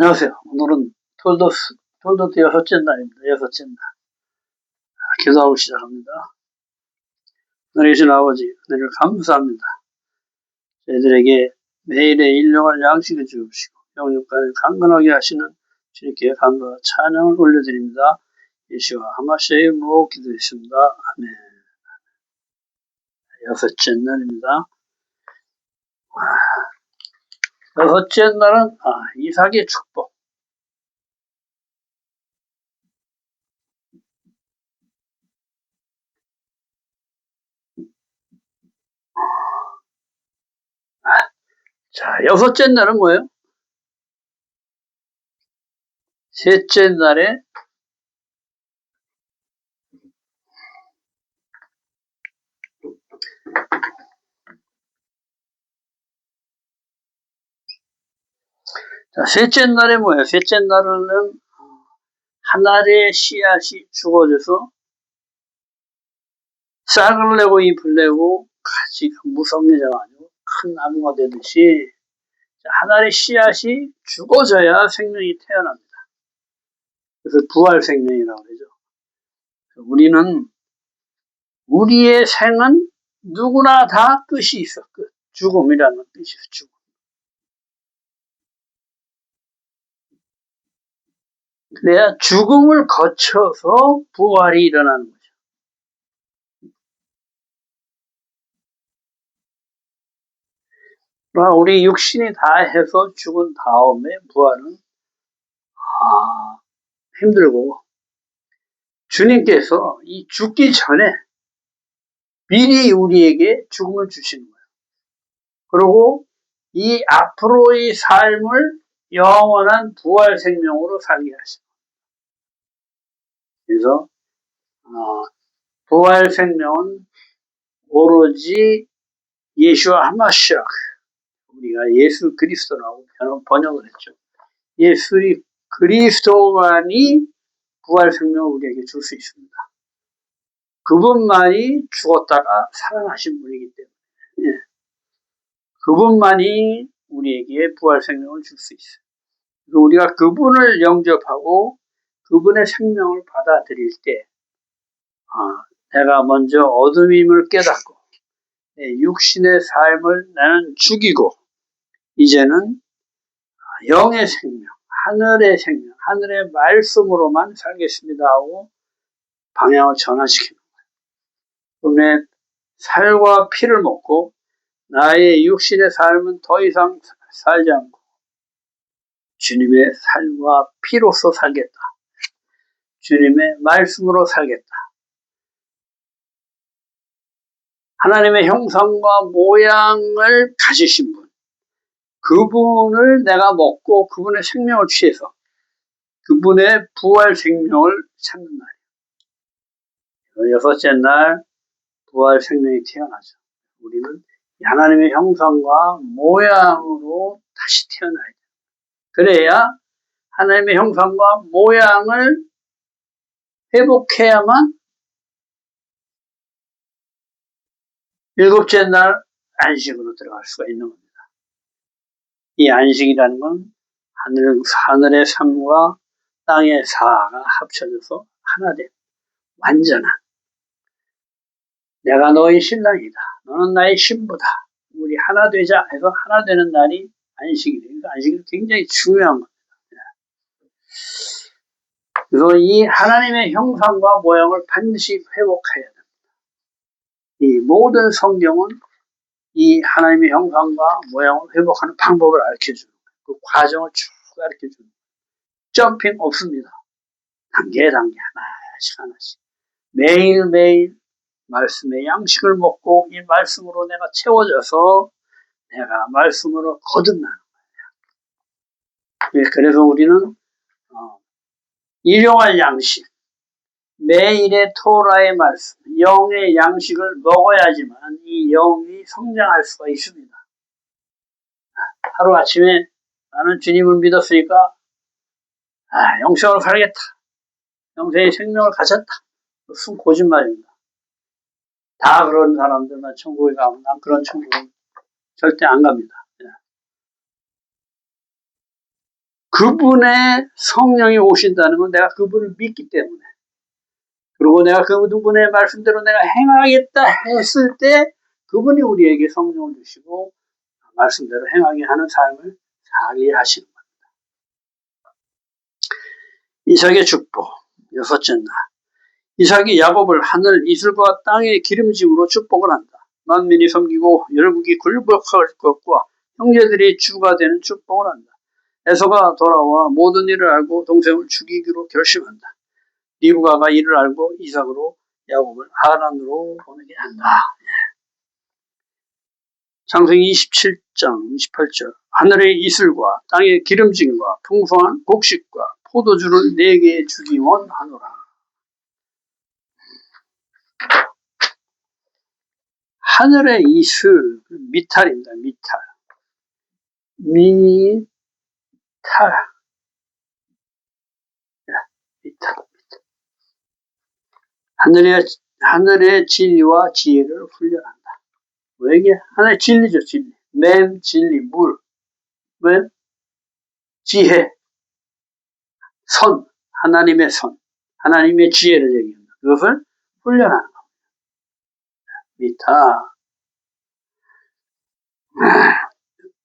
안녕하세요. 오늘은 톨도스, 톨도트 여섯째 날입니다. 여섯째 날. 아, 기도하고 시작합니다. 하늘 계신 아버지, 은혜를 감사합니다. 저희들에게 매일의 일용할 양식을 주옵시고, 영육간을 강건하게 하시는 주님께 감사와 찬양을 올려드립니다. 예수와 하마시의 이름으로 기도했습니다. 아멘. 여섯째 날입니다. 아, 여섯째 날은 아, 이삭의 축복. 아, 자, 여섯째 날은 뭐예요? 셋째 날에 자, 셋째 날에 뭐예요? 셋째 날은 한 알의 씨앗이 죽어져서 싹을 내고 잎을 내고 가지가 무성해져가지고 큰 나무가 되듯이 한 알의 씨앗이 죽어져야 생명이 태어납니다. 그래서 부활 생명이라고 그러죠. 우리는 우리의 생은 누구나 다 끝이 있어. 끝. 죽음이라는 뜻이 있어. 죽음. 그래야 죽음을 거쳐서 부활이 일어나는 거죠. 우리 육신이 다 해서 죽은 다음에 부활은 아, 힘들고 주님께서 이 죽기 전에 미리 우리에게 죽음을 주시는 거예요. 그리고 이 앞으로의 삶을 영원한 부활 생명으로 살게 하십니다. 그래서 어, 부활 생명은 오로지 예수와 하마시아 우리가 예수 그리스도라고 번역을 했죠. 예수 그리스도만이 부활 생명을 우리에게 줄 수 있습니다. 그분만이 죽었다가 살아나신 분이기 때문에 예. 그분만이 우리에게 부활 생명을 줄 수 있어요. 우리가 그분을 영접하고 그분의 생명을 받아들일 때, 아, 내가 먼저 어둠임을 깨닫고, 육신의 삶을 나는 죽이고, 이제는 영의 생명, 하늘의 생명, 하늘의 말씀으로만 살겠습니다 하고 방향을 전환시키는 거예요. 그분의 살과 피를 먹고 나의 육신의 삶은 더 이상 살지 않고 주님의 살과 피로서 살겠다. 주님의 말씀으로 살겠다. 하나님의 형상과 모양을 가지신 분. 그분을 내가 먹고 그분의 생명을 취해서 그분의 부활 생명을 찾는 날이에요. 여섯째 날 부활 생명이 태어나죠. 우리는 하나님의 형상과 모양으로 다시 태어나야 돼요. 그래야 하나님의 형상과 모양을 회복해야만 일곱째 날 안식으로 들어갈 수가 있는 겁니다. 이 안식이라는 건 하늘, 하늘의 삶과 땅의 사가 합쳐져서 하나 된 완전한 내가 너의 신랑이다. 너는 나의 신부다. 우리 하나 되자 해서 하나 되는 날이 안식이에요. 안식이 굉장히 중요한 겁니다. 그래서 이 하나님의 형상과 모양을 반드시 회복해야 됩니다. 이 모든 성경은 이 하나님의 형상과 모양을 회복하는 방법을 알려주는. 그 과정을 쭉 알려주는. 점핑 없습니다. 단계 단계 하나씩 하나씩 매일매일 말씀의 양식을 먹고 이 말씀으로 내가 채워져서 내가 말씀으로 거듭나는 거예요. 예, 그래서 우리는 어, 일용할 양식, 매일의 토라의 말씀, 영의 양식을 먹어야지만 이 영이 성장할 수가 있습니다. 하루 아침에 나는 주님을 믿었으니까 아, 영생으로 살겠다. 영생의 생명을 가졌다. 무슨 거짓말입니다. 다 그런 사람들만 천국에 가면 난 그런 천국은 절대 안 갑니다. 그분의 성령이 오신다는 건 내가 그분을 믿기 때문에 그리고 내가 그분의 말씀대로 내가 행하겠다 했을 때 그분이 우리에게 성령을 주시고 말씀대로 행하게 하는 삶을 살게 하시는 겁니다. 이삭의 축복 여섯째 날 이삭이 야곱을 하늘 이슬과 땅의 기름짐으로 축복을 한다. 만민이 섬기고 열국이 굴복할 것과 형제들이 주가 되는 축복을 한다. 에서가 돌아와 모든 일을 알고 동생을 죽이기로 결심한다. 리브가가 이를 알고 이삭으로 야곱을 하란으로 보내게 한다. 창세기 27장 28절 하늘의 이슬과 땅의 기름짐과 풍성한 곡식과 포도주를 네개 주기 원하노라. 하늘의 이슬 미탈입니다. 미탈. 미 탈. 미탈. 하늘의 하늘의 진리와 지혜를 훈련한다. 왜 이게 하나의 진리죠, 진리. 맨, 진리, 물. 왜? 지혜, 선, 하나님의 선, 하나님의 지혜를 얘기합니다. 그것을 훈련하는 겁니다. 미타.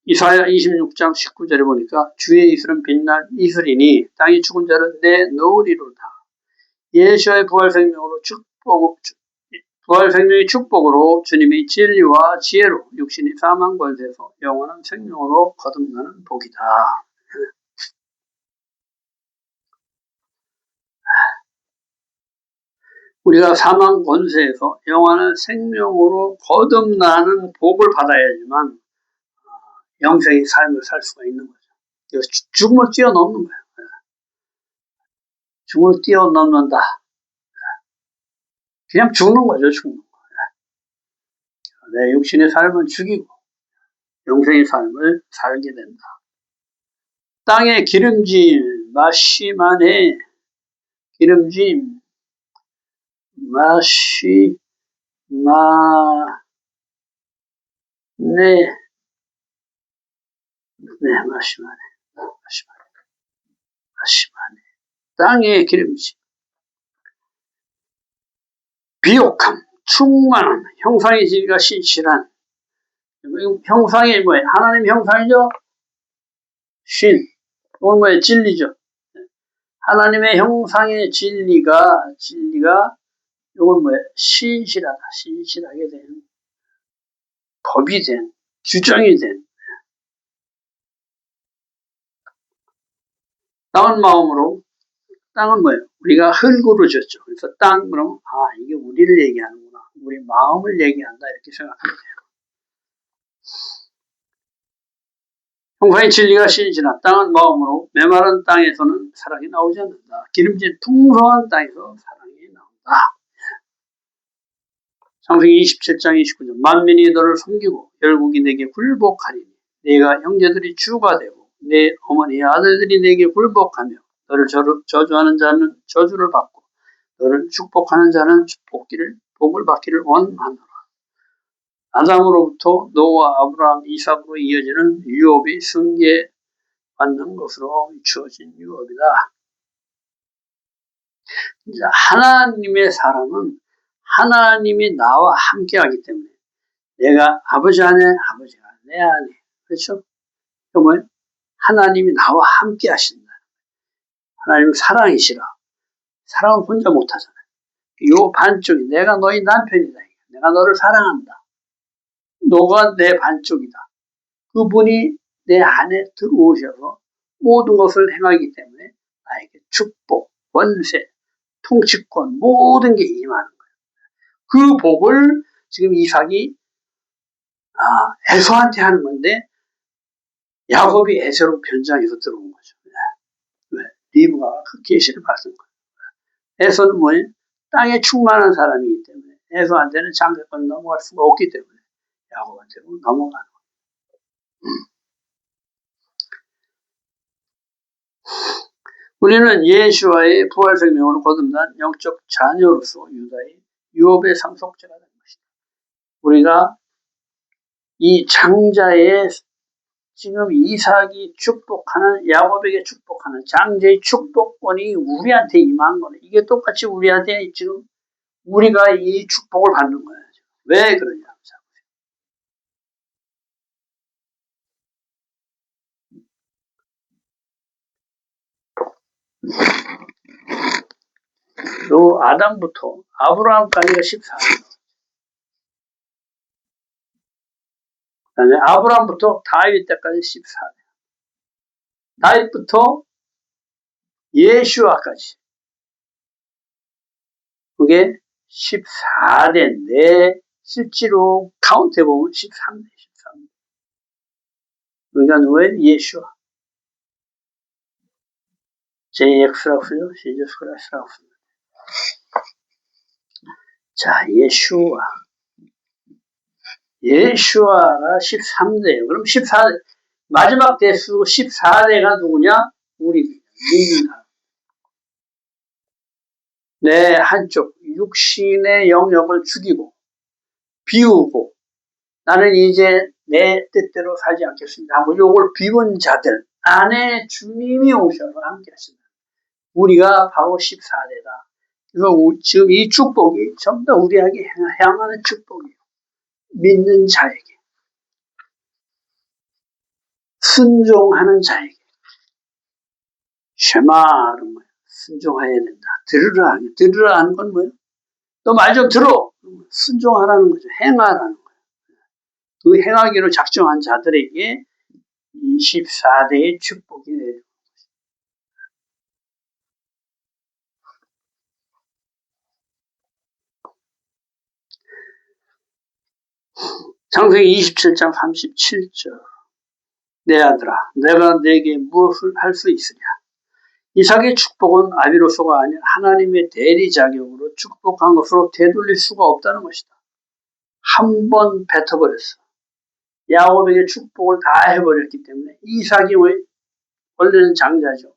이사야 26장 19절에 보니까 주의 이슬은 빛날 이슬이니 땅이 죽은 자를 내놓으리로다. 예수의 부활 생명으로 축복, 부활 생명의 축복으로 주님의 진리와 지혜로 육신이 사망 권세에서 영원한 생명으로 거듭나는 복이다. 우리가 사망 권세에서 영원한 생명으로 거듭나는 복을 받아야지만 어, 영생의 삶을 살 수가 있는 거죠. 죽음을 뛰어넘는 거예요. 죽음을 뛰어넘는다. 그냥 죽는 거죠, 죽는 거. 내 육신의 삶은 죽이고 영생의 삶을 살게 된다. 땅의 기름진 마시만해 기름진 마시 마네 네 마시만해 마시만해 마시만해 땅의 기름진 비옥함, 충만함, 형상의 질과 신실한 형상이 뭐예요? 하나님 형상이죠? 신. 오늘 뭐예요? 진리죠? 하나님의 형상의 진리가 진리가 이건 뭐예요? 신실하다. 신실하게 된 법이 된 규정이 된 나은 마음으로 땅은 뭐예요? 우리가 흙으로 졌죠. 그래서 땅, 그러면, 아, 이게 우리를 얘기하는구나. 우리 마음을 얘기한다. 이렇게 생각하면 돼요. 형상의 진리가 신신한 땅은 마음으로 메마른 땅에서는 사랑이 나오지 않는다. 기름진 풍성한 땅에서 사랑이 나온다. 창세기 27장 29절 만민이 너를 섬기고 열국이 내게 굴복하리니 내가 형제들이 주가 되고 내 어머니의 아들들이 내게 굴복하며 너를 저주하는 자는 저주를 받고 너를 축복하는 자는 축복기를 복을 받기를 원하노라. 아담으로부터 노아, 아브라함, 이삭으로 이어지는 유업이 승계 받는 것으로 주어진 유업이다. 이제 하나님의 사람은 하나님이 나와 함께하기 때문에 내가 아버지 안에 아버지가 내 안에 그렇죠? 그 뭐예요? 하나님이 나와 함께 하신다. 하나님은 사랑이시라. 사랑을 혼자 못하잖아요. 요 반쪽이 내가 너희 남편이다. 내가 너를 사랑한다. 너가 내 반쪽이다. 그분이 내 안에 들어오셔서 모든 것을 행하기 때문에 나에게 축복, 원세, 통치권 모든 게 임하는 거예요. 그 복을 지금 이삭이 아, 에서한테 하는 건데 야곱이 에서로 변장해서 들어온 거죠. 리브가 그 계시를 받은 거예요. 에서는 뭐예요? 땅에 충만한 사람이기 때문에 에서한테는 장대권 넘어갈 수가 없기 때문에 야곱한테는 넘어가는 거예요. 음. 우리는 예수와의 부활 생명으로 거듭난 영적 자녀로서 유다의 유업의 상속자가 된 것이다. 우리가 이 장자의 지금 이삭이 축복하는 야곱에게 축복하는 장제의 축복권이 우리한테 임한 거네. 이게 똑같이 우리한테 지금 우리가 이 축복을 받는 거예요. 왜 그러냐? 요 아담부터 아브라함까지가 14년. 다음에 아브라함부터 다윗 때까지 14년. 다윗부터 예슈아까지. 그게 14대인데 실제로 카운트해보면 13대, 13대. 우리가 누구예요? 예슈아. JX라고 쓰죠? 시저스 크라스라고 쓰죠. 자, 예슈아. 예슈아가 13대예요. 그럼 14대, 마지막 대수 14대가 누구냐? 우리 믿는 사람. 내 한쪽 육신의 영역을 죽이고 비우고 나는 이제 내 뜻대로 살지 않겠습니다. 하고 요걸 비운 자들 안에 주님이 오셔서 함께 하신다. 우리가 바로 14대다. 이거 지금 이 축복이 전부 다 우리에게 향하는 축복이에요. 믿는 자에게. 순종하는 자에게. 쉐마는 뭐야? 순종해야 된다. 들으라. 들으라 하는 건 뭐예요? 너말 좀 들어. 순종하라는 거죠. 행하라는 거예요. 그 행하기로 작정한 자들에게 24대의 축복이 내려. 창세기 27장 37절 내 아들아 내가 내게 무엇을 할 수 있으냐 이삭의 축복은 아비로서가 아닌 하나님의 대리 자격으로 축복한 것으로 되돌릴 수가 없다는 것이다. 한 번 뱉어버렸어. 야곱에게 축복을 다 해버렸기 때문에 이삭이 원래는 장자죠.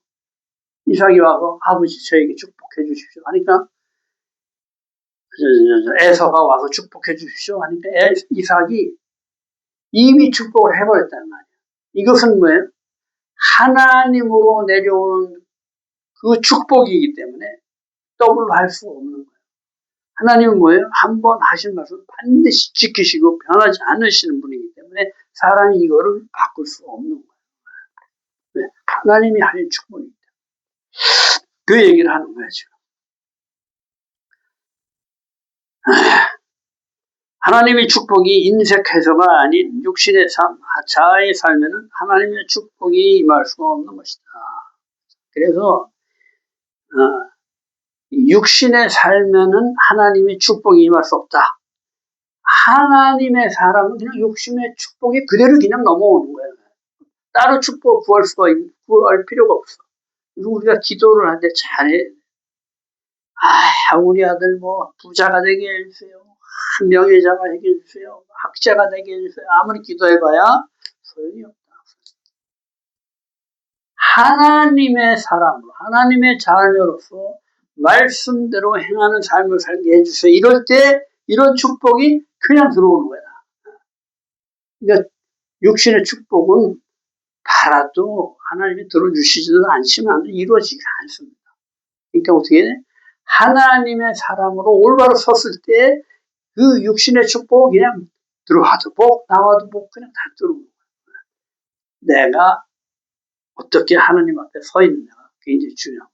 이삭이 와서 아버지 저에게 축복해 주십시오. 하니까 에서가 와서 축복해 주십시오. 하니까 이삭이 이미 축복을 해버렸단 말이에요. 이것은 뭐예요? 하나님으로 내려오는 그 축복이기 때문에 더블로 할 수가 없는 거예요. 하나님은 뭐예요? 한 번 하신 말씀 반드시 지키시고 변하지 않으시는 분이기 때문에 사람이 이거를 바꿀 수 없는 거예요. 네. 하나님이 하신 축복입니다. 그 얘기를 하는 거예요, 지금. 하나님의 축복이 인색해서가 아닌 육신의 삶, 자아의 삶에는 하나님의 축복이 임할 수가 없는 것이다. 그래서 어, 육신의 삶에는 하나님의 축복이 임할 수 없다. 하나님의 사람은 그냥 욕심의 축복이 그대로 그냥 넘어오는 거예요. 따로 축복 구할 수가 구할 필요가 없어. 우리가 기도를 하는데 잘해. 아, 우리 아들 뭐 부자가 되게 해주세요. 명예자가 되게 해주세요. 학자가 되게 해주세요. 아무리 기도해봐야 소용이 없다. 하나님의 사람으로, 하나님의 자녀로서 말씀대로 행하는 삶을 살게 해주세요. 이럴 때 이런 축복이 그냥 들어오는 거야. 그러니까 육신의 축복은 바라도 하나님이 들어주시지도 않지만 이루어지지 않습니다. 그러니까 어떻게 돼? 하나님의 사람으로 올바로 섰을 때 그 육신의 축복 그냥 들어와도 복, 나와도 복 그냥 다 들어오는 거야. 내가 어떻게 하나님 앞에 서 있느냐가 굉장히 거야.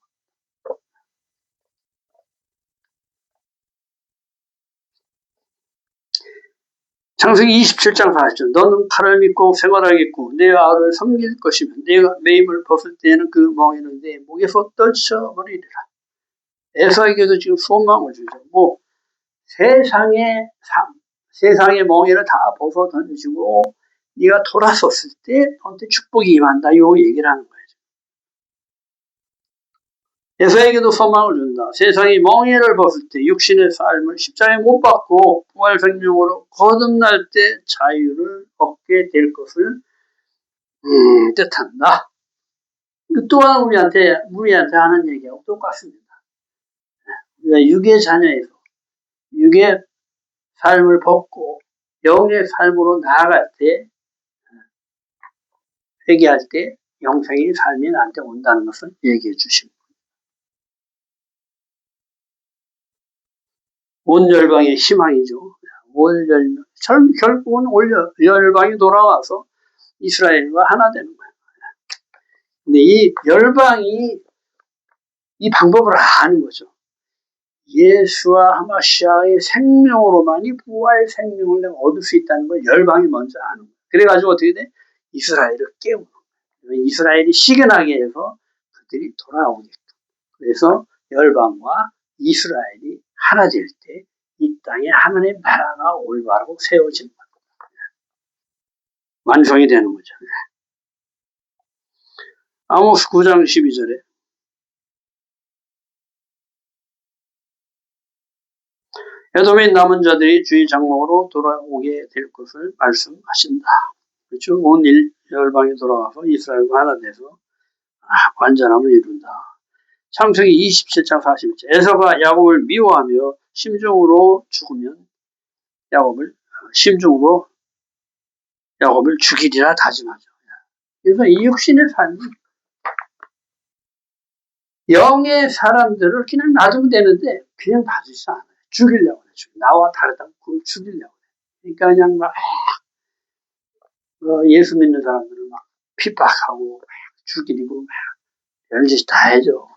창세기 27장 40절 너는 칼을 믿고 생활하겠고 내 아를 섬길 것이며 내가 매임을 벗을 때에는 그 멍에는 내 목에서 떨쳐버리리라. 에서에게도 지금 소망을. 뭐 세상의 삶, 세상의 멍에를 다 벗어 던지고 네가 돌아섰을 때 너한테 축복이 임한다. 요 얘기를 하는 거예요. 에서에게도 소망을 준다. 세상이 멍에를 벗을 때 육신의 삶을 십자가에 못 받고 부활 생명으로 거듭날 때 자유를 얻게 될 것을 음, 뜻한다. 또한 우리한테 우리한테 하는 얘기하고 똑같습니다. 육의 자녀에서 육의 삶을 벗고 영의 삶으로 나아갈 때 회개할 때 영생의 삶이 나한테 온다는 것을 얘기해 주십니다. 온 열방의 희망이죠. 올 열방, 결국은 올 열방이 돌아와서 이스라엘과 하나 되는 거예요. 근데 이 열방이 이 방법을 아는 거죠. 예수와 하마시아의 생명으로만이 부활 생명을 내가 얻을 수 있다는 걸 열방이 먼저 아는 거예요. 그래가지고 어떻게 돼? 이스라엘을 깨우는 거예요. 이스라엘이 시근하게 해서 그들이 돌아오게끔. 그래서 열방과 이스라엘이 하나 될 때 이 땅에 하나님의 나라가 올바르고 세워지는 겁니다. 완성이 되는 거죠. 아모스 9장 12절에 에돔의 남은 자들이 주의 장막으로 돌아오게 될 것을 말씀하신다. 그렇죠? 온 일, 열방이 돌아와서 이스라엘과 하나 돼서 아, 완전함을 이룬다. 창세기 27장 40절 에서가 야곱을 미워하며 심중으로 죽으면 야곱을 심중으로 야곱을 죽이리라 다짐하죠. 그래서 이 육신의 삶이 영의 사람들을 그냥 놔두면 되는데 그냥 놔두지 않아요. 죽이려고 그래. 나와 다르다고 그걸 죽이려고 그래. 그러니까 그냥 막 어, 예수 믿는 사람들을 막 핍박하고 막 죽이고 막 별짓 다 해줘.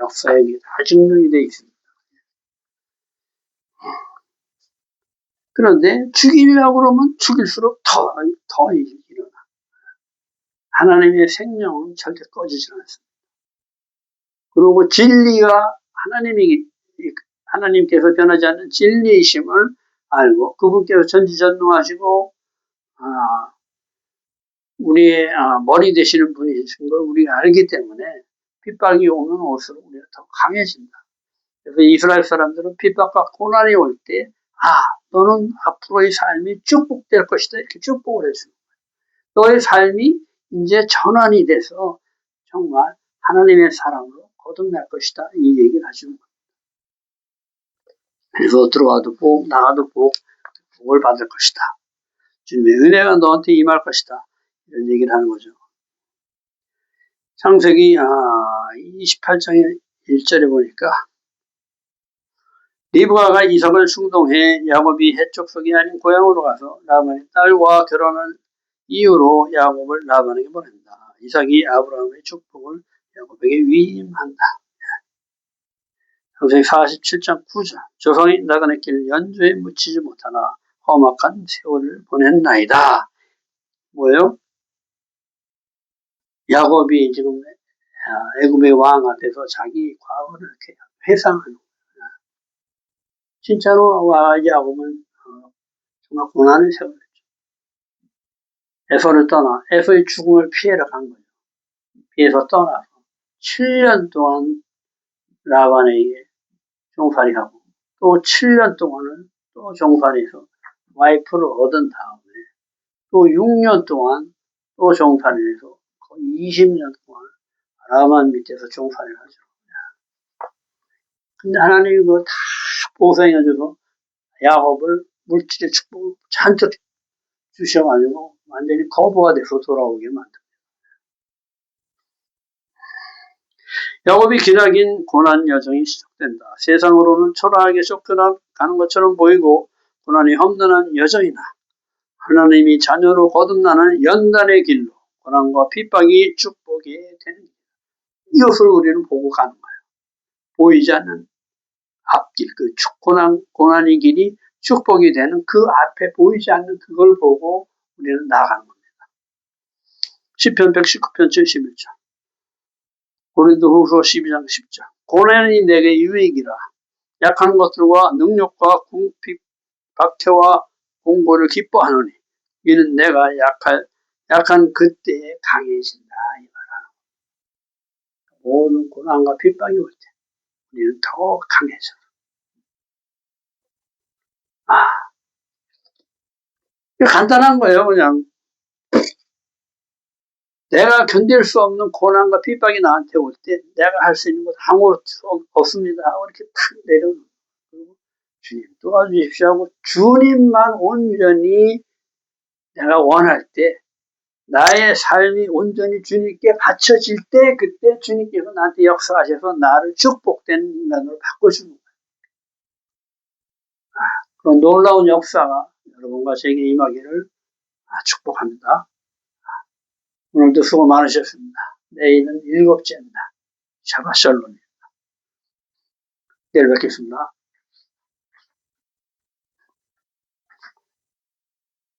역사에 다 증명이 돼 있습니다. 그런데 죽이려고 그러면 죽일수록 더, 더 일어나. 하나님의 생명은 절대 꺼지지 않습니다. 그리고 진리가 하나님이 하나님께서 변하지 않는 진리이심을 알고 그분께서 전지전능하시고 아, 우리의 아, 머리 되시는 분이신 걸 우리가 알기 때문에 핍박이 오면 올수록 우리가 더 강해진다. 그래서 이스라엘 사람들은 핍박과 고난이 올 때, 아, 너는 앞으로의 삶이 축복될 것이다. 이렇게 축복을 해주는 거예요. 너의 삶이 이제 전환이 돼서 정말 하나님의 사랑으로 거듭날 것이다. 이 얘기를 하시는 거예요. 그래서 들어와도 복, 나가도 복, 복을 받을 것이다. 주님의 은혜가 너한테 임할 것이다. 이런 얘기를 하는 거죠. 창세기 아, 28장의 1절에 보니까 리브가가 이삭을 충동해 야곱이 해쪽 속이 아닌 고향으로 가서 라반의 딸과 결혼한 이유로 야곱을 라반에게 보낸다. 이삭이 아브라함의 축복을 야곱에게 위임한다. 창세기 47장 9절 조상이 나그네 길 연주에 묻히지 못하나 험악한 세월을 보냈나이다. 뭐예요? 야곱이 지금 아, 애굽의 왕 앞에서 자기 과거를 이렇게 회상하는 거야. 진짜로 야곱은 어, 정말 고난의 세월을. 에서를 떠나 에서의 죽음을 피해러 간 거죠. 피해서 떠나서 7년 동안 라반에게 종살이하고 또 7년 동안은 또 종살이해서 와이프를 얻은 다음에 또 6년 동안 또 종살이해서 거의 20년 동안 라만 밑에서 종살이를 하죠. 근데 하나님이 그거 다 보상해줘서 야곱을 물질의 축복을 잔뜩 주셔가지고 완전히 거부가 돼서 돌아오게 만듭니 야곱이 기다린 고난 여정이 시작된다. 세상으로는 초라하게 쫓겨나 가는 것처럼 보이고 고난이 험난한 여정이나 하나님이 자녀로 거듭나는 연단의 길로 고난과 핍박이 축복이 되는 이것을 우리는 보고 가는 거예요. 보이지 않는 앞길, 그 고난, 고난의 길이 축복이 되는 그 앞에 보이지 않는 그걸 보고 우리는 나아가는 겁니다. 10편 119편 71절. 고린도 후서 12장 10절. 고난이 내게 유익이라. 약한 것들과 능력과 궁핍, 박해와 공고를 기뻐하노니 이는 내가 약할, 약한 그때에 강해진다. 이 말하는 모든 고난과 핍박이 올 때 우리는 더 강해져. 아, 간단한 거예요, 그냥. 내가 견딜 수 없는 고난과 핍박이 나한테 올 때 내가 할 수 있는 것 아무 없습니다. 하고 이렇게 탁 내려놓고 주님 도와주십시오 하고 주님만 온전히 내가 원할 때 나의 삶이 온전히 주님께 바쳐질 때 그때 주님께서 나한테 역사하셔서 나를 축복된 인간으로 바꿔주는 거예요. 아, 그런 놀라운 역사가 여러분과 제게 임하기를 아, 축복합니다. 오늘도 수고 많으셨습니다. 내일은 일곱째입니다. 샤바샬롬입니다. 내일 뵙겠습니다.